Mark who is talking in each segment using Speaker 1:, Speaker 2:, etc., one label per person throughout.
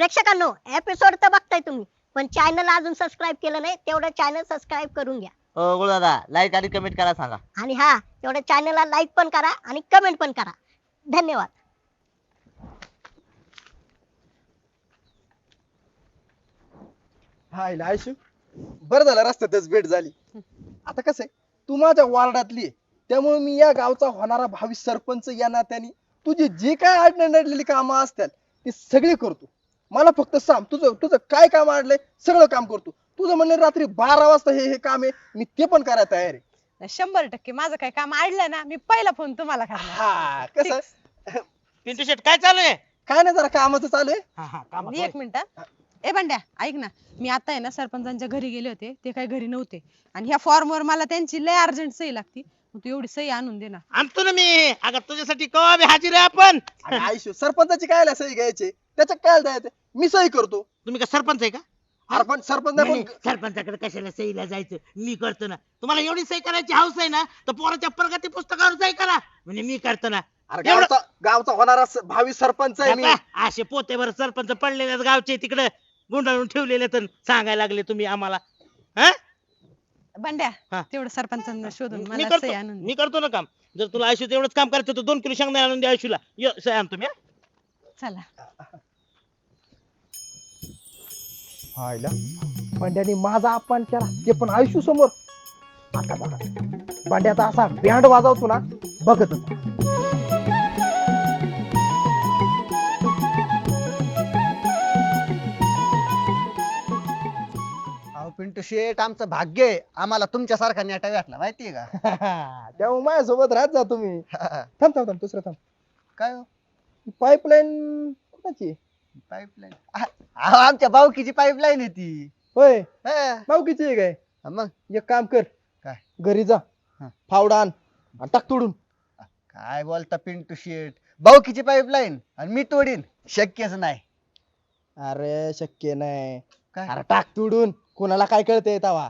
Speaker 1: प्रेक्षकांनो episode तर बघताय तुम्ही पण चॅनल अजून सबस्क्राईब केलं नाही तेवढं चॅनल सबस्क्राईब करून घ्या.
Speaker 2: हो दादा लाईक आणि कमेंट करा सांगा.
Speaker 1: आणि हा तेवढ्या चॅनलला लाईक पण करा आणि कमेंट पण करा. धन्यवाद.
Speaker 3: हाय आयशू बरं झालं रस्त्यातच भेट झाली. आता कसं आहे तू माझ्या वार्डातली आहे. त्यामुळे मी या गावचा होणारा भावी सरपंच या नात्याने तुझी जे काय अडल्या नडलेली कामं असतात ते सगळे करतो. मला फक्त सांग तुझं तुझं काय काम अडलंय सगळं काम करतो तुझं म्हणलं रात्री बारा वाजता हे हे काम आहे मी ते पण करायला तयार आहे.
Speaker 4: शंभर टक्के माझं काय काम अडलं ना मी पहिला फोन तुम्हाला करणार.
Speaker 3: हा कसं?
Speaker 2: पिंटू शेट काय चालू आहे?
Speaker 3: काय नाही जरा कामाचं चालू आहे.
Speaker 2: हा, हा, कामात
Speaker 4: एक मिनिट. ए बंड्या ऐक ना. मी आता आहे ना सरपंचांच्या घरी गेले होते. ते काही घरी नव्हते. आणि ह्या फॉर्म वर मला त्यांची लय अर्जंट सही लागती. मग तू एवढी सही आणून दे ना.
Speaker 2: आणतो ना मी. अगं तुझ्यासाठी कवा बी हाजीर आहे आपण.
Speaker 3: अरे आयशू सरपंचाची काय सही घ्यायची? त्याच्यात काय द्यायचं? मी सही करतो.
Speaker 2: तुम्ही का सरपंच आहे का?
Speaker 3: अरे पण सरपंच
Speaker 2: नाही,
Speaker 3: नाही
Speaker 2: नाही,
Speaker 3: पण
Speaker 2: सरपंचाकडे कशाला सहीला जायचं? मी करतो ना. तुम्हाला एवढी सही करायची हौस आहे ना तर पोराच्या प्रगती पुस्तकावर सही करा. म्हणजे मी करतो ना.
Speaker 3: अरे
Speaker 2: एवढं-
Speaker 3: गावचा गावचा होणारा स- भावी सरपंच आहे मी.
Speaker 2: असे पोतेवर सरपंच पडलेले आहेत गावचे तिकडे गुंडाळून ठेवलेले तर सांगायला लागले तुम्ही आम्हाला. हा?
Speaker 4: बंड्या
Speaker 2: हा.
Speaker 4: तेवढं सरपंचांना शोधून
Speaker 2: मी
Speaker 4: मला सही
Speaker 2: करतो
Speaker 4: आणून दे.
Speaker 2: मी करतो ना काम. जर तुला आयुष्यात एवढंच काम करायचं तर दोन किलो शेंगदाणे आणून द्या आयुष्यला. ये, सही आणतो मी हा?
Speaker 4: चला.
Speaker 3: भांड्याने माझा अपमान केला. ते पण आयुष्य समोर आता बघा. भांड्याचा असा बँड वाजवतो ना बघत
Speaker 5: अहो पिंटू शेठ आमचं भाग्य आहे. आम्हाला तुमच्यासारखा नेटा भेटला माहितीये का?
Speaker 3: त्यामुळे माझ्यासोबत राहत जा तुम्ही. थांब थांब थांब दुसरं थांब.
Speaker 5: काय हो?
Speaker 3: पाईपलाईन कुणाची
Speaker 5: पाईपलाईन आमच्या बावकीची पाईपलाईन आहे ती.
Speaker 3: होय?
Speaker 5: हा,
Speaker 3: मावकीची आहे काय?
Speaker 5: मग?
Speaker 3: एक काम कर.
Speaker 5: काय?
Speaker 3: घरी जा.
Speaker 5: हा.
Speaker 3: फावडा आण आणि टाक तोडून.
Speaker 5: काय बोलता पिंटू शेठ? बावकीची पाईपलाईन आणि मी तोडीन. शक्यच नाही.
Speaker 3: अरे शक्य नाही.
Speaker 5: काय?
Speaker 3: अरे टाक तोडून. कोणाला काय कळतंय तवा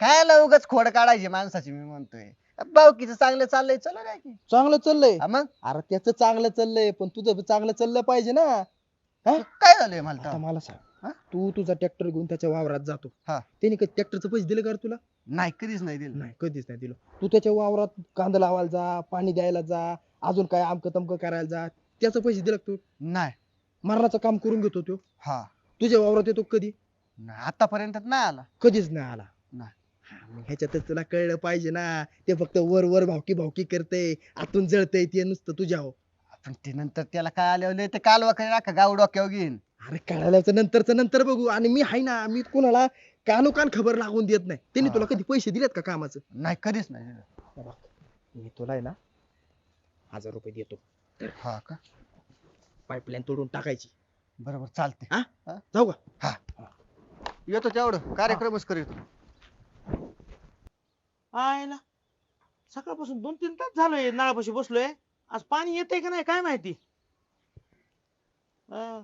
Speaker 5: काय उगाच खोड काढायची माणसाची मी म्हणतोय. बावकीचं चांगलं चाललंय चला काय की.
Speaker 3: चांगलं चाललंय.
Speaker 5: हा, मग?
Speaker 3: अरे त्याचं चांगलं चाललंय पण तुझं बी चांगलं चाललं पाहिजे ना.
Speaker 5: काय झालंय मला
Speaker 3: आता
Speaker 5: तेव्हा?
Speaker 3: मला सांग.
Speaker 5: हा?
Speaker 3: तू तुझा ट्रॅक्टर घेऊन त्याच्या वावरात जातो.
Speaker 5: हा.
Speaker 3: त्याने कधी ट्रॅक्टरचं पैसे दिले का रे तुला?
Speaker 5: नाही कधीच नाही दिलं.
Speaker 3: नाही कधीच नाही दिलं. तू त्याच्या वावरात कांदा लावायला जा पाणी द्यायला जा अजून काय आमक तमक करायला जा त्याचं पैसे दिले का तू?
Speaker 5: नाही.
Speaker 3: मरणाचं काम करून घेतो तो.
Speaker 5: हा.
Speaker 3: तुझ्या वावरात येतो कधी?
Speaker 5: नाही, आतापर्यंत नाही आला.
Speaker 3: कधीच नाही आला.
Speaker 5: नाही.
Speaker 3: हा, मग ह्याच्यातच तुला कळलं पाहिजे ना. ते फक्त वर वर भावकी भावकी करते. आतून जळतय ते नुसतं तुझ्या
Speaker 5: पण ते नंतर त्याला काय आल्यावर ते कालवा करे नका गाव डोक्यावर घेईन.
Speaker 3: अरे कळाल्याचं नंतरच नंतर बघू. आणि मी हाय ना मी कोणाला कानोकान खबर लागून देत नाही. त्यांनी
Speaker 5: हा.
Speaker 3: तुला कधी पैसे दिलेत का कामाचं?
Speaker 5: नाही कधीच नाही दिलं.
Speaker 3: मी तुला आहे ना हजार रुपये देतो.
Speaker 5: हा का?
Speaker 3: पाईपलाईन तोडून टाकायची.
Speaker 5: बरोबर चालते
Speaker 3: जाऊ का?
Speaker 5: येतो तेवढं. कार्यक्रमच करीत
Speaker 2: आयला. सकाळपासून दोन तीन तास झालोय नळापाशी बसलोय. आज पाणी येतंय का नाही काय माहिती? अं,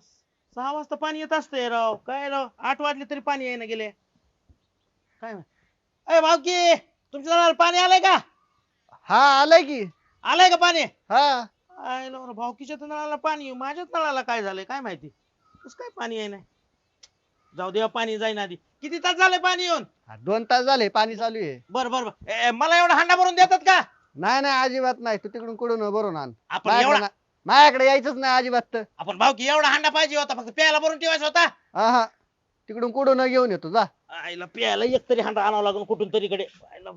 Speaker 2: सहा वाजता पाणी येत असतंय राव. काय राव? आठ वाजले तरी पाणी येईना गेले. काय माहिती? अय भावकी तुमच्या नळाला पाणी आलंय का?
Speaker 5: हा आलाय की.
Speaker 2: आलंय का पाणी?
Speaker 5: हा.
Speaker 2: आयला भावकीच्या तर नळाला पाणी आहे. माझ्याच नळाला काय झालंय काय माहिती? कस काय पाणी येईना जाऊ दे पाणी जाईन आधी. किती तास झाले पाणी येऊन?
Speaker 5: हा, दोन तास झाले पाणी चालू आहे.
Speaker 2: बर बर बर. ए, मला एवढा हांडा भरून देतात का?
Speaker 5: नाही नाही अजिबात नाही. तू तिकडून कुठून भरून आण.
Speaker 2: आपण
Speaker 5: माझ्याकडे
Speaker 2: एवढा
Speaker 5: ना- माझ्याकडे यायचंच नाही अजिबात तर.
Speaker 2: आपण भावकी एवढा हांडा पाहिजे होता फक्त प्यायला भरून ठेवायचा होता?
Speaker 5: हा हा. तिकडून कुठून घेऊन येतो जा.
Speaker 2: आईला प्यायला एक तरी हांडा आणावा लागून कुठून तरी कडे आईला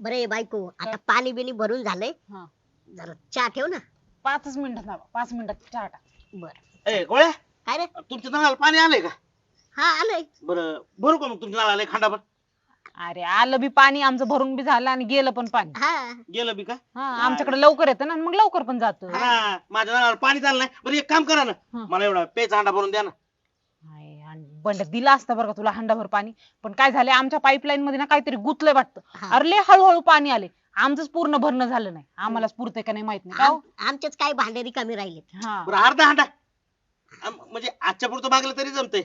Speaker 1: बरे बायको आता पाणी बिनी भरून झालंय.
Speaker 4: हा.
Speaker 1: जरा चहा ठेव ना.
Speaker 4: पाचच मिनिटात थांबा. पाच मिनिटात चहा टाक.
Speaker 1: बर.
Speaker 2: ए गोळ्या?
Speaker 1: काय रे
Speaker 2: तुमच्या नळाला पाणी आलंय का?
Speaker 1: हा आलंय.
Speaker 2: बरं भरू का मग तुमच्या नळाला एक हांडा भर
Speaker 4: अरे आलं बी पाणी आमचं भरून बी झालं आणि गेलं पण पाणी.
Speaker 1: हा.
Speaker 2: गेलं बी का?
Speaker 4: हा आमच्याकडे लवकर येतं ना आणि मग लवकर पण जातं.
Speaker 2: हा माझ्या नळाला पाणी चाललं नाही. बरं एक काम करा ना.
Speaker 4: हा.
Speaker 2: मला एवढा प्यायचा हांडा भरून द्या ना.
Speaker 4: बंड दिला असतं बरं का तुला हंडाभर पाणी. पण काय झालंय आमच्या पाईपलाईन मध्ये ना काहीतरी गुतलंय वाटतं.
Speaker 1: हा.
Speaker 4: अरे लय हळूहळू पाणी आले आमचंच पूर्ण भरणं झालं नाही. आम्हालाच पुरतंय का नाही माहीत नाही. का हो?
Speaker 1: आम- आमचेच काही भांडे रिकामी राहिलेत.
Speaker 4: हा.
Speaker 2: बरं अर्धा हांडा. आम- म्हणजे आजच्या पुरतं भागलं तरी जमतंय.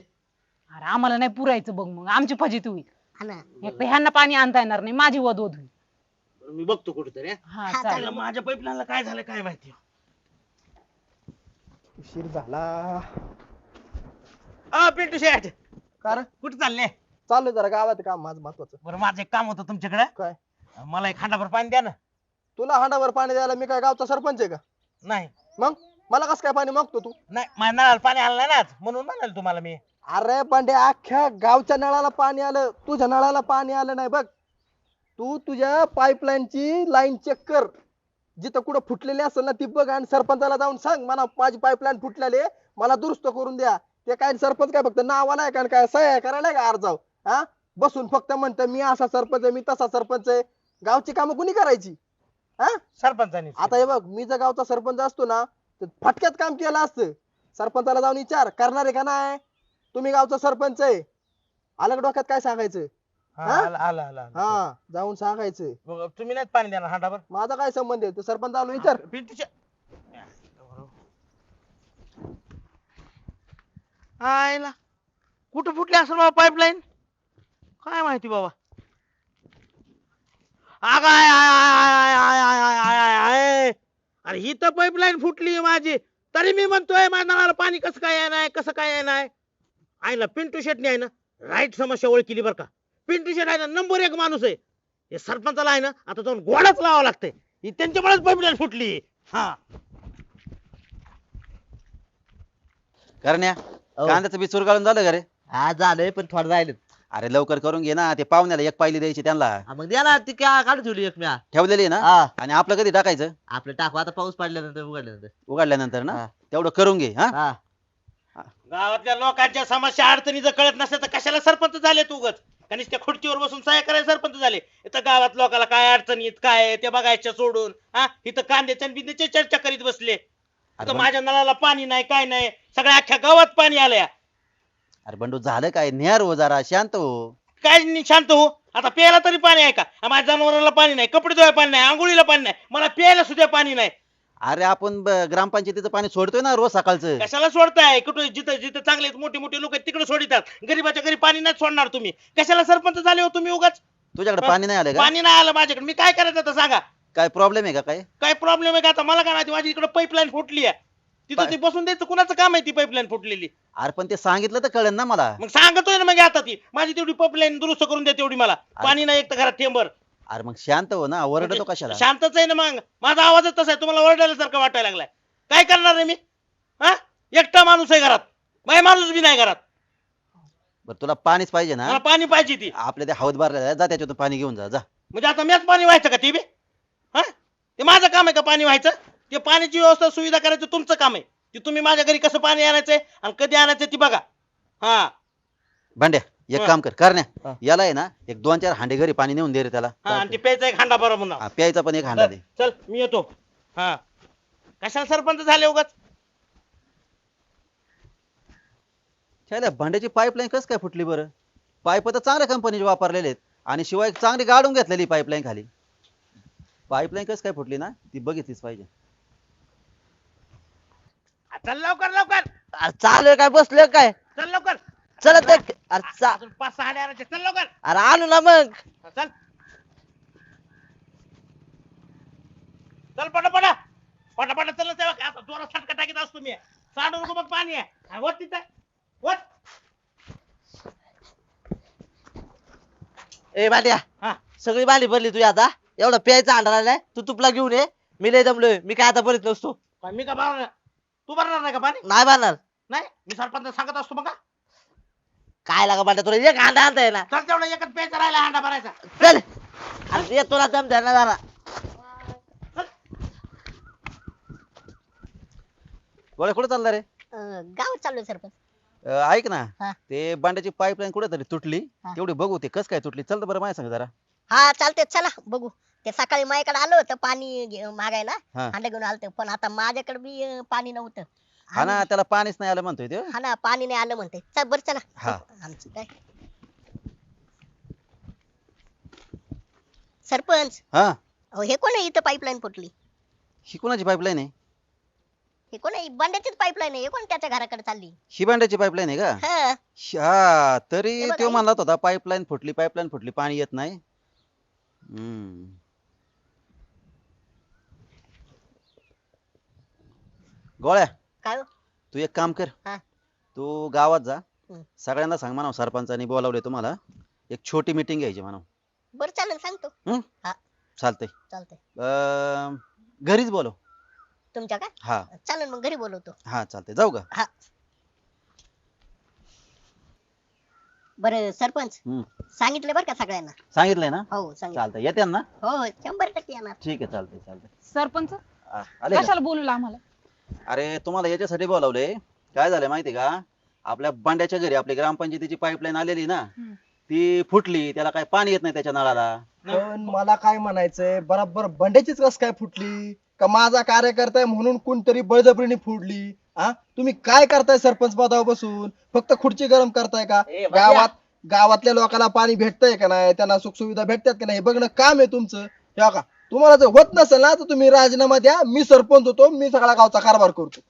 Speaker 4: अरे आम्हाला नाही पुरायचं बघ मग. आमची फजिती होईल.
Speaker 1: हा ना.
Speaker 4: एक तर ह्यांना पाणी आणता येणार नाही माझी वध वध होईल
Speaker 2: मी बघतो कुठेतरी
Speaker 4: हा.
Speaker 1: हा,
Speaker 4: चालेल.
Speaker 2: माझ्या पाईपलाईनला काय झालं काय माहिती?
Speaker 3: उशीर झाला.
Speaker 2: अ पिंटू शेठ.
Speaker 3: कारण
Speaker 2: कुठे चालले?
Speaker 3: चालू जरा गावात काम माझं महत्वाचं.
Speaker 2: बरं माझं एक काम होतं तुमच्याकडे.
Speaker 3: काय?
Speaker 2: मला एक हांडाभर पाणी द्या ना.
Speaker 3: तुला हांडावर पाणी द्यायला मी काय गावचा सरपंच आहे का?
Speaker 2: नाही.
Speaker 3: मग? मला कसं काय पाणी मागतो तू?
Speaker 2: नाही माझ्या नळाला पाणी आलं नाही ना आज, म्हणून म्हणाल तुम्हाला मी.
Speaker 3: अरे पांडे अख्ख्या गावच्या नळाला पाणी आलं. तुझ्या नळाला पाणी आलं नाही बघ. तू तुझ्या पाईपलाईनची लाईन चेक कर. जिथं कुठं फुटलेली असेल ना ती बघ आणि सरपंचाला जाऊन सांग. मला माझी पाईपलाईन फुटलेली आहे, मला दुरुस्त करून द्या. ते काय सरपंच काय फक्त नावा नाही का आणि काय सह्या करायला का अर्जाव? हा? बसून फक्त म्हणतं मी असा सरपंच आहे मी तसा सरपंच आहे. गावची कामं कुणी करायची? हा?
Speaker 2: सरपंचानी
Speaker 3: आता हे बघ मी जर गावचा सरपंच असतो ना तर फटक्यात काम केलं असतं. सरपंचाला जाऊन विचार करणार आहे का नाही? तुम्ही गावचा सरपंच आहे. आलं का डोक्यात काय सांगायचं?
Speaker 2: हा,
Speaker 3: हा?
Speaker 2: आलं आलं आलं आलं.
Speaker 3: हा जाऊन सांगायचं.
Speaker 2: तुम्ही नाही पाणी देणार हांडाभर
Speaker 3: माझा काय संबंध आहे? तो सरपंचाला विचार.
Speaker 2: आयला कुठं फुटली असेल बाबा पाईपलाईन काय माहिती बाबा? अग आय आय आय आय आय आय आय आय आय आय. अरे ही तर पाईपलाईन फुटली माझी. तरी मी म्हणतोय माझ्या नळाला पाणी कसं काय येणार कसं काय येणार आयला पिंटू शेटने आहे ना राईट समस्या ओळखली बरं का. पिंटू शेट आहे ना नंबर एक माणूस आहे. हे सरपंचाला आहे ना आता जाऊन गोडाच लावावं लागतंय. ही त्यांच्यामुळेच पाईपलाईन फुटली हा.
Speaker 6: करण्या कांद्याचं बी चुरगाळून झालं का रे?
Speaker 5: हा झालंय पण थोडं राहिलं
Speaker 6: अरे लवकर करून घे ना ते पाहुण्याला एक पायली द्यायची त्यांना.
Speaker 5: हा, मग द्या ना ती काय काढून ठेवली एक म्या.
Speaker 6: ठेवलेली आहे ना?
Speaker 5: हा.
Speaker 6: आणि आपलं कधी टाकायचं?
Speaker 5: आपलं टाकू आता पाऊस पडल्यानंतर उघडल्यानंतर.
Speaker 6: उघडल्यानंतर ना?
Speaker 5: हा.
Speaker 6: तेवढं करून घे हा?
Speaker 5: हा.
Speaker 2: गावातल्या लोकांच्या समस्या अडचणी जर कळत नसल्या तर कशाला सरपंच झाले तू उगच? आणि त्या खुर्चीवर बसून सहाय्य करायला सरपंच झाले. इथं गावात लोकांना काय अडचणीत काय आहे ते बघायच्या सोडून हा? इथं कांद्याच्या आणि बिंद्याच्या चर्चा करीत बसले. आता माझ्या नळाला पाणी नाही काय नाही सगळ्या अख्ख्या गावात पाणी आलंय.
Speaker 6: अरे बंडू झालं काय? न्यार हो जरा शांत हो.
Speaker 2: काय नि- शांत हो? आता प्यायला तरी पाणी आहे का? आ, माझ्या जनावराला पाणी नाही कपडे धुवायला पाणी नाही आंघोळीला पाणी नाही मला प्यायला सुद्धा पाणी नाही.
Speaker 6: अरे आपण ब- ग्रामपंचायतीचं पाणी सोडतोय ना रोज सकाळचं.
Speaker 2: कशाला सोडताय? कुठे जिथं जिथं चांगले मोठे मोठे लोक तिकडे सोडितात. गरीबाच्या घरी पाणी नाही सोडणार तुम्ही. कशाला सरपंच झाले हो तुम्ही उगाच?
Speaker 6: तुझ्याकडे पाणी नाही आलं का?
Speaker 2: पाणी नाही आलं माझ्याकडे. मी काय करायचं आता सांगा?
Speaker 6: काय प्रॉब्लेम आहे का काय?
Speaker 2: काय प्रॉब्लेम आहे का आता? मला काय माहिती माझी इकडे पाईपलाईन फुटली आहे. तिथं ती बसून द्यायचं कुणाचं काम आहे ती पाईपलाईन फुटलेली?
Speaker 6: अरे पण ते सांगितलं तर कळेल ना मला.
Speaker 2: मग सांगतोय ना मग आता ती. माझी तेवढी पाईपलाईन दुरुस्त करून द्या तेवढी मला. पाणी नाही एक तर घरात थेंबर
Speaker 6: अरे मग शांत हो ना ओरडतो कशाला?
Speaker 2: शांतच आहे ना मग. माझा आवाजच तसा आहे तुम्हाला ओरडायला वाटायला लागलाय. काय करणार आहे मी? हा? एकटा माणूस आहे घरात. माझा माणूस बी नाही घरात.
Speaker 6: बरं तुला पाणीच पाहिजे
Speaker 2: मला
Speaker 6: ना
Speaker 2: पाणी पाहिजे ती.
Speaker 6: आपल्या त्या हौद बारला जा त्याच्यातून पाणी घेऊन जा जा.
Speaker 2: म्हणजे आता मीच पाणी व्हायचं का ती बी? हा? ते माझं काम आहे का पाणी व्हायचं? ते पाण्याची व्यवस्था सुविधा करायचं तुमचं काम आहे. ते तुम्ही माझ्या घरी कसं पाणी आणायचंय आणि कधी आणायचं ती बघा. हा.
Speaker 6: भांड्या एक
Speaker 2: हा.
Speaker 6: काम कर. करण्या
Speaker 5: हा.
Speaker 6: याला आहे ना एक दोन चार हांडे घरी पाणी नेऊन दे रे त्याला.
Speaker 2: हा आणि ते प्यायचा एक हांडा बरोबर म्हणा
Speaker 6: हा, प्यायचा पण एक हांडा दे.
Speaker 2: चल मी येतो. हा. कशाला सरपंच झाले उगाच?
Speaker 6: त्याला भांड्याची पाईपलाईन कस काय फुटली बरं? पाईप तर चांगल्या कंपनीचे वापरलेले आहेत. आणि शिवाय चांगली गाडून घेतलेली पाईपलाईन खाली. पाईपलाईन कस काय फुटली ना? ती बघितलीच पाहिजे.
Speaker 2: चल लवकर लवकर.
Speaker 5: अरे चालू काय? बसलोय काय?
Speaker 2: चल लवकर.
Speaker 5: चला ते अरे चा-
Speaker 2: अजून पाच सहा आणायचे चल लवकर.
Speaker 5: अरे आणू ना मग.
Speaker 2: चल. चल पटा पटा. पटा पटा चल तेव्हा. काय आता जोरात फटका टाकीत असतो मी. सांडू नको मग पाणी आहे. हा, वत तिथं. वत
Speaker 5: ए बाट्या
Speaker 2: हा.
Speaker 5: सगळी बाली भरली तुझी आता. एवढा प्यायचा अंडा आलाय तू तुपला घेऊन ये. मी लय दमलोय. मी काय आता भरत नसतो.
Speaker 2: पण मी का भरणार तू भरणार नाही का पाणी?
Speaker 5: नाही भरणार.
Speaker 2: नाही? मी सरपंच सांगत असतो मग का?
Speaker 5: काय लागा तुला एक अंडा आणता ना
Speaker 2: चल तेवढा एकच प्यायचा राहिला हांडा भरायचा.
Speaker 5: चल. अरे ये तुला दम द्या ना जरा
Speaker 6: गोळ्या कुठे चालला रे?
Speaker 1: अं, गावात चाललोय सरपंच.
Speaker 6: अं, ऐक ना. ते बांड्याची पाईपलाईन कुठे तरी तुटली.
Speaker 1: हा.
Speaker 6: तेवढी बघू ते कस काय तुटली. चल तर बरं माझ्या सांग जरा.
Speaker 1: हा चालते चला बघू. ते सकाळी माझ्याकडे आलं होतं पाणी घे- मागायला
Speaker 6: हा.
Speaker 1: हांडा घेऊन आलत. पण आता माझ्याकडे बी अं, पाणी नव्हतं.
Speaker 6: हा ना त्याला पाणीच नाही आलं म्हणतोय ते
Speaker 1: हा ना पाणी नाही आलं म्हणते चल बरं चला.
Speaker 6: हा.
Speaker 1: आमचं काय? सरपंच.
Speaker 6: हा.
Speaker 1: अहो हे कोण आहे इथं पाईपलाईन फुटली?
Speaker 6: ही कोणाची पाईपलाईन आहे?
Speaker 1: हे कोण आहे? बंड्याचीच पाईपलाईन आहे. हे कोण त्याच्या घराकडे चालली?
Speaker 6: ही बांड्याची पाईपलाईन आहे का?
Speaker 1: हा.
Speaker 6: हा तरी
Speaker 1: हे बघा,
Speaker 6: तो
Speaker 1: हे-
Speaker 6: म्हणला होता पाईपलाईन फुटली पाईपलाईन फुटली पाणी येत नाही. हम्म. गोळ्या.
Speaker 1: काय हो?
Speaker 6: तू एक काम कर.
Speaker 1: हा.
Speaker 6: तू गावात जा.
Speaker 1: हम्म.
Speaker 6: सगळ्यांना सांग म्हणा सरपंचानी बोलावले तुम्हाला. एक छोटी मीटिंग घ्यायची म्हणा
Speaker 1: बरं चालेल सांगतो.
Speaker 6: चालतंय.
Speaker 1: चालतंय.
Speaker 6: अं, घरीच बोलव.
Speaker 1: तुमच्या का
Speaker 6: हा.
Speaker 1: चालेल मग घरी बोलवतो.
Speaker 6: हा चालतंय. जाऊ का?
Speaker 1: बरं सरपंच.
Speaker 6: हम्म.
Speaker 1: सांगितलं बरं का सगळ्यांना?
Speaker 6: सांगितलंय ना?
Speaker 1: हो सांगितलं.
Speaker 6: चालतंय. येते ना?
Speaker 1: हो हो शंभर टक्के येणार.
Speaker 6: ठीक आहे चालतंय चालतंय.
Speaker 4: सरपंच
Speaker 6: आ, आले का?
Speaker 4: कशाला बोलवलं आम्हाला?
Speaker 6: अरे तुम्हाला याच्यासाठी बोलावले काय झालं माहिती का? आपल्या बांड्याच्या घरी आपली ग्रामपंचायतीची पाईपलाईन आलेली ना. ती फुटली त्याला काय पाणी येत नाही त्याच्या नळाला.
Speaker 3: पण मला काय म्हणायचंय बरोबर बंड्याचीच कस काय फुटली? का माझा कार्यकर्ता आहे म्हणून कोणतरी बळजबरीने फुटली? हा तुम्ही काय करताय सरपंच पदावर बसून? फक्त खुर्ची गरम करताय का? गावात गावातल्या लोकांना पाणी भेटतंय का नाही? त्यांना सुखसुविधा भेटतात का नाही? हे बघणं काम आहे तुमचं. हे का? तुम्हाला जर होत नसेल ना तर तुम्ही राजीनामा द्या. मी सरपंच होतो मी सगळा गावचा कारभार करतो.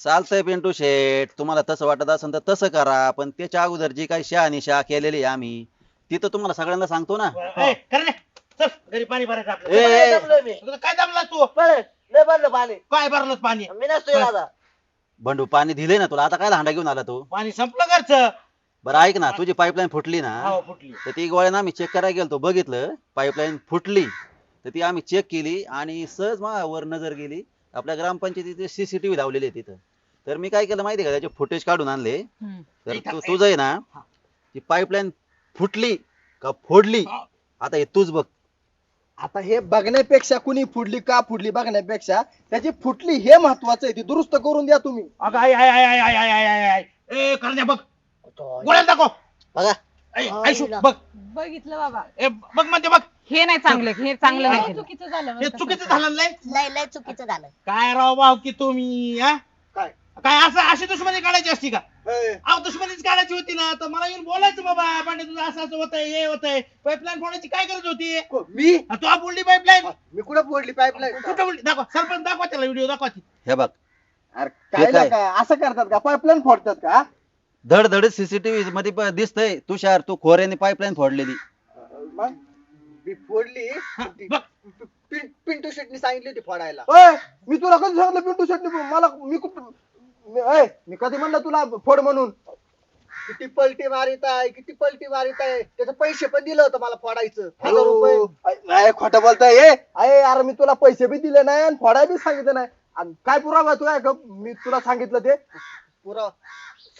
Speaker 6: चालतंय पिंटू शेठ. तुम्हाला तसं वाटत असेल तर तसं करा पण त्याच्या अगोदर जी काही शहानिशा केलेली आहे आम्ही ती तर तुम्हाला सगळ्यांना सांगतो ना.
Speaker 2: ए, करण्या, चल घरी पाणी भरायचं आपलं.
Speaker 6: ए, ए,
Speaker 2: तुझं काय जमला तू?
Speaker 5: पाणी.
Speaker 2: काय भरलं पाणी?
Speaker 5: मी नसतोय दादा.
Speaker 6: बंडू पाणी दिले ना तुला? आता काय हांडा घेऊन आला तू?
Speaker 2: पाणी संपलं घरचं.
Speaker 6: बरं ऐक ना तुझी पाईपलाईन फुटली ना.
Speaker 2: हो फुटली.
Speaker 6: तर ती गोळ्यानं आम्ही चेक करायला गेलतो बघितलं. पाईपलाईन फुटली. तर ती आम्ही चेक केली आणि सहज वर नजर गेली. आपल्या ग्रामपंचायतीचे सीसीटीव्ही लावलेले आहे तिथं तर मी काय केलं माहिती आहे का? त्याचे फुटेज काढून आणले. तर तू तुझं आहे ना ती पाईपलाईन फुटली का फोडली? आता हे तूच बघ.
Speaker 3: आता हे बघण्यापेक्षा कुणी फुटली का फुटली बघण्यापेक्षा त्याची फुटली हे महत्वाचं आहे. ती दुरुस्त करून द्या तुम्ही.
Speaker 2: अगं ए करण्या बघ. दाखव.
Speaker 5: बघा.
Speaker 2: बघ.
Speaker 4: बघितलं बाबा.
Speaker 2: ए बघ म्हणते बघ.
Speaker 4: हे नाही चांगलं हे चांगलं
Speaker 2: हे
Speaker 4: नाही चुकीचं झालं
Speaker 2: हे चुकीचं झालं नाही
Speaker 1: लय? लय चुकीचं झालं.
Speaker 2: काय राव भाऊ की तुम्ही हा?
Speaker 3: काय?
Speaker 2: काय असं अशी दुश्मनी काढायची असती का?
Speaker 3: ए,
Speaker 2: अहो दुश्मनीच काढायची होती ना तर मला येऊन बोलायचं बाबा पांडे तुझं असं असं होतंय हे होतंय. पाईपलाईन फोडायची काय गरज होती?
Speaker 3: को- मी?
Speaker 2: तू हा बोलली पाईपलाईन
Speaker 3: मी कुठं फोडली पाईपलाईन
Speaker 2: कुठं बोलली दाखवा सरपंच दाखवा त्याला व्हिडिओ दाखवा ती.
Speaker 6: हे बघ.
Speaker 3: अरे
Speaker 6: ते
Speaker 3: काय? असं करतात का? पाईपलाईन फोडतात का?
Speaker 6: धड धड सीसीटीव्ही मध्ये प- दिसतंय तुषार तू खोऱ्याने पाईपलाईन फोडलेली.
Speaker 3: मग?
Speaker 5: मी फोडली
Speaker 2: हा, बघ
Speaker 5: पिं- पिंटू शेटनी सांगितली होती फोडायला.
Speaker 3: ओय, मी तुला कधी सांगितलं पिंटू शेट्टी मला मी कुठं मी मी कधी म्हणलं तुला फोड म्हणून?
Speaker 5: किती पलटी मारित आहे किती पलटी मारित आहे. त्याचे पैसे पण दिलं होतं मला फोडायचं. हजार रुपये.
Speaker 3: अयो, नाही खोटं बोलताय ए. अरे अरे मी तुला पैसे बी दिले नाही आणि फोडाय बी सांगितलं नाही. आणि काय पुरावा तू काय मी तुला सांगितलं ते.
Speaker 5: पुरा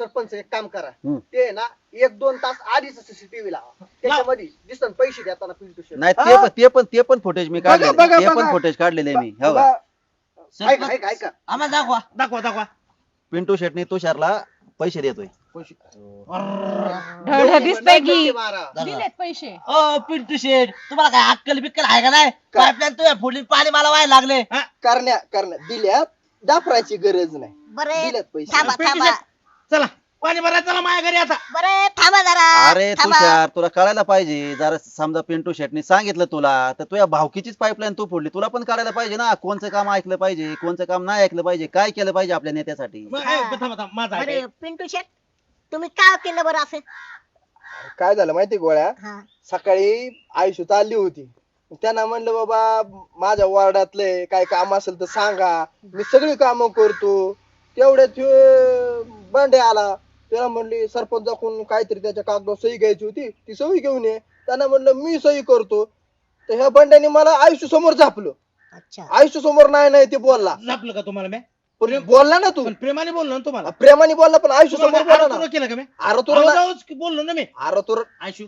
Speaker 5: सरपंच एक काम करा.
Speaker 6: हम्म.
Speaker 5: ते आहे ना एक दोन तास आधीच सीसीटीव्ही लावा त्याच्यामध्ये दिसन पैसे देताना पिंटू शेट
Speaker 6: नाही ते पण ते पण ते पण फुटेज मी
Speaker 3: बघा,
Speaker 6: काढले
Speaker 3: बघा,
Speaker 6: ते पण
Speaker 3: बघा.
Speaker 6: फुटेज काढलेले मी. हो का?
Speaker 5: ऐका ऐका ऐका.
Speaker 2: आम्हाला दाखवा. दाखवा दाखवा.
Speaker 6: पिंटू शेटनी तुषारला पैसे देतोय.
Speaker 4: ढळ दिसतंय की
Speaker 5: पलटी मारा.
Speaker 4: दिलेत पैसे.
Speaker 7: ओ पिंटू शेठ तुम्हाला काय अक्कल बिक्कल आहे का नाही? पाईपलाईन फुडली पाणी मला व्हायला लागले.
Speaker 3: करण्या करण्या. दिल्या दाफरायची गरज नाही.
Speaker 1: बरे
Speaker 3: दिलेत पैसे.
Speaker 1: थांबा थांबा.
Speaker 2: चला पाणी भरायला चला माझ्या घरी आता.
Speaker 1: बरे थांबा जरा
Speaker 6: अरे
Speaker 1: थांबा.
Speaker 6: तुषार तुला कळायला पाहिजे. जरा समजा पिंटू शेटनी सांगितलं तुला तर तुझ्या भावकीचीच पाईपलाईन तू फोडली. तुला पण काढायला पाहिजे ना कोणचं काम ऐकलं पाहिजे कोणचं काम नाही ऐकलं पाहिजे काय केलं पाहिजे आपल्या नेत्यासाठी.
Speaker 2: मग,
Speaker 1: हा.
Speaker 2: ए, थांबा थांबा माझा ऐका.
Speaker 1: बरे पिंटू शेट तुम्ही काय केलं बरं असं?
Speaker 3: काय झालं माहिती गोळ्या?
Speaker 1: हा.
Speaker 3: सकाळी आयुष्य चालली होती. त्यांना म्हणलं बाबा माझ्या वार्डातले काय काम असेल तर सांगा. मी सगळी कामं करतो. तेवढ्यात ह्यो बंडे आला. त्याला म्हणली सरपंचाकडून काहीतरी त्याच्या कागदावर सही घ्यायची होती ती सही घेऊन ये. त्यांना म्हणलं मी सही करतो. तर ह्या बंड्याने मला आयुष्य समोर झापलं.
Speaker 1: अच्छा.
Speaker 3: आयुष्य समोर नाही नाही ते बोलला.
Speaker 2: झापलं का तुम्हाला मी
Speaker 3: पण बोलला ना तू.
Speaker 2: पण प्रेमाने बोललो ना तुम्हाला?
Speaker 3: प्रेमाने बोलला पण आयुष्य समोर
Speaker 2: तुम्हाला
Speaker 3: बोलला ना.
Speaker 2: केलं का मी
Speaker 3: अरे तुला ना-
Speaker 2: आवाजावरच की बोललो ना मी
Speaker 3: अरे तुला
Speaker 2: आयशू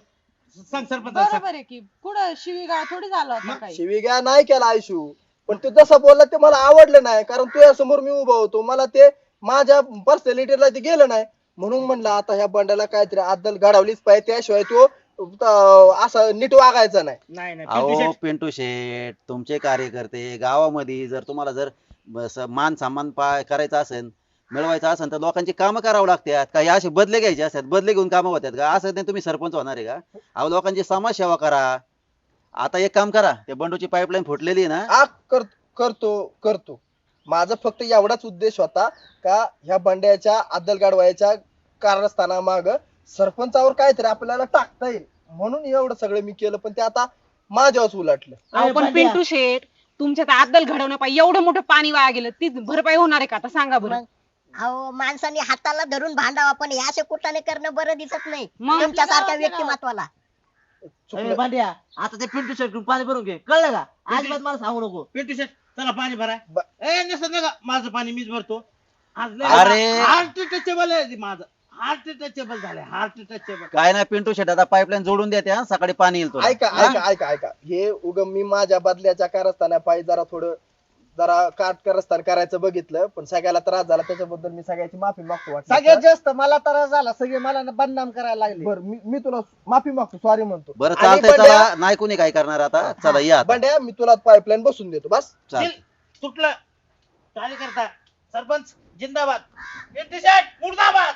Speaker 2: सांग सरपंच सांग.
Speaker 4: बरोबर आहे की. पुढं शिवीगाळ थोडी झाला होता काही?
Speaker 3: शिवीगाळ नाही केला आयुष्यू. पण ते जसं बोलला ते मला आवडलं नाही. कारण तुझ्या समोर मी उभा होतो. मला ते माझ्या पर्सनॅलिटीला ते गेलं नाही. म्हणून म्हणलं आता ह्या बंडाला काहीतरी अद्दल घडवलीच पाहिजे त्याशिवाय तो अं, असं नीट वागायचा नाही.
Speaker 2: नाही नाही पिंटू
Speaker 6: अहो
Speaker 2: शेट,
Speaker 6: पिंटू शेठ तुमचे कार्यकर्ते गावामध्ये जर तुम्हाला जर बस मान सन्मान पा- करायचा असेल मिळवायचा असेल तर लोकांची कामं करावं लागतात काही असे बदले घ्यायचे असतात बदले घेऊन कामं होतात का? असं नाही तुम्ही सरपंच होणार आहे का? अहो लोकांची समाज सेवा करा. आता एक काम करा ते बंडूची पाईपलाईन फुटलेली आहे ना?
Speaker 3: हा कर करतो करतो. माझा फक्त एवढाच उद्देश होता का ह्या बंड्याच्या अद्दल गाडवायच्या कारस्थानामाग सरपंचावर काहीतरी आपल्याला टाकता येईल. म्हणून एवढं सगळं मी केलं पण ते आता माझ्यावरच उलटलं.
Speaker 4: अहो, पण. पिंटू शेठ तुमच्या त्या अद्दल घडवण्या पाहिजे एवढं मोठं पाणी वाया गेलं ती भरपाई होणार आहे का आता? सांगा बरं.
Speaker 1: मग अहो माणसाने हाताला धरून भांडावा पण हे असे कुठाने करणं बरं दिसत नाही.
Speaker 4: मग?
Speaker 1: तुमच्यासारख्या व्यक्तिमत्वाला.
Speaker 7: ए,
Speaker 3: चुकलं
Speaker 7: भांड्या आता ते पिंटू शर्ट पाणी भरून घे. कळलं का? अजिबात मला सांगू नको.
Speaker 2: पिंटू शेट चला पाणी भराय
Speaker 3: ब-
Speaker 2: ए नसत नका माझं पाणी मीच भरतो. आज
Speaker 6: अरे.
Speaker 2: हार्ट टचेबल आहे माझं. हार्ट टचेबल झालंय हार्ट टचेबल
Speaker 6: काय नाही पिंटू शेट आता पाईपलाईन जोडून देते हा सकाळी पाणी येईल तुला.
Speaker 3: ऐका
Speaker 6: हा?
Speaker 3: ऐका ऐका ऐका. हे उगम मी माझ्या बदल्याच्या कारस्थाना पायी जरा थोडं जरा काट कारस्थान करायचं बघितलं पण सगळ्याला त्रास झाला त्याच्याबद्दल मी सगळ्याची माफी मागतो
Speaker 5: सगळ्यात जास्त मला त्रास झाला सगळे मला ना बदनाम करायला लागले.
Speaker 3: बर मी मी तुला माफी मागतो सॉरी म्हणतो.
Speaker 6: बरं
Speaker 3: आणि
Speaker 6: चालतंय
Speaker 3: बंड्या-
Speaker 6: चला नाही कोणी काय करणार आता. चला या आता.
Speaker 3: बंड्या मी तुला पाईपलाईन बसून देतो बस.
Speaker 6: चाल.
Speaker 2: सुटलं. कार्यकर्ता सरपंच जिंदाबाद. मुर्दाबाद.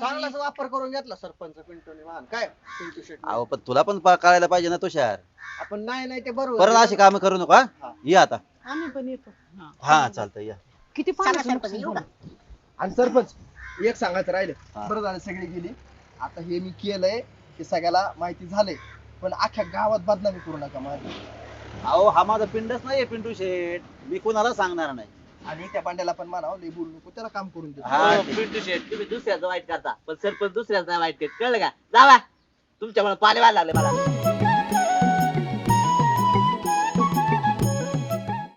Speaker 5: चांगलाच वापर करून घेतला सरपंच पिंटूने मान काय पिंटू शेट
Speaker 6: अहो पण तुला पण पा- कळायला पाहिजे ना तुषार.
Speaker 5: आपण नाही नाही ते बरोबर.
Speaker 6: परत अशी कामं करू नका हा? या आता.
Speaker 4: आम्ही पण येतो.
Speaker 6: हा. चालतंय या.
Speaker 4: किती
Speaker 1: चला
Speaker 4: पाण्याचं
Speaker 1: सरपंच
Speaker 4: नुकसान
Speaker 1: येऊ का
Speaker 4: झालं.
Speaker 3: आणि सरपंच एक सांगायचं राहिले.
Speaker 6: हा.
Speaker 3: बरं झालं सगळी गेली. आता हे मी केलंय हे सगळ्याला माहिती झालंय. पण अख्ख्या गावात बदनामी करू नका माझी
Speaker 6: अहो हा माझा पिंडच नाहीये पिंटू शेठ. मी कुणाला सांगणार नाही?
Speaker 3: आणि त्या पांड्याला पण म्हणावं लई बोलू नको त्याला काम करून दे
Speaker 6: हा
Speaker 7: हो, पिंटू तुम्ही दुसऱ्याचं वाईट करता पण सरपंच दुसऱ्याचं नाही वाईट करत कळलं का? जावा. तुमच्यामुळे पाणी व्हायला लागले मला.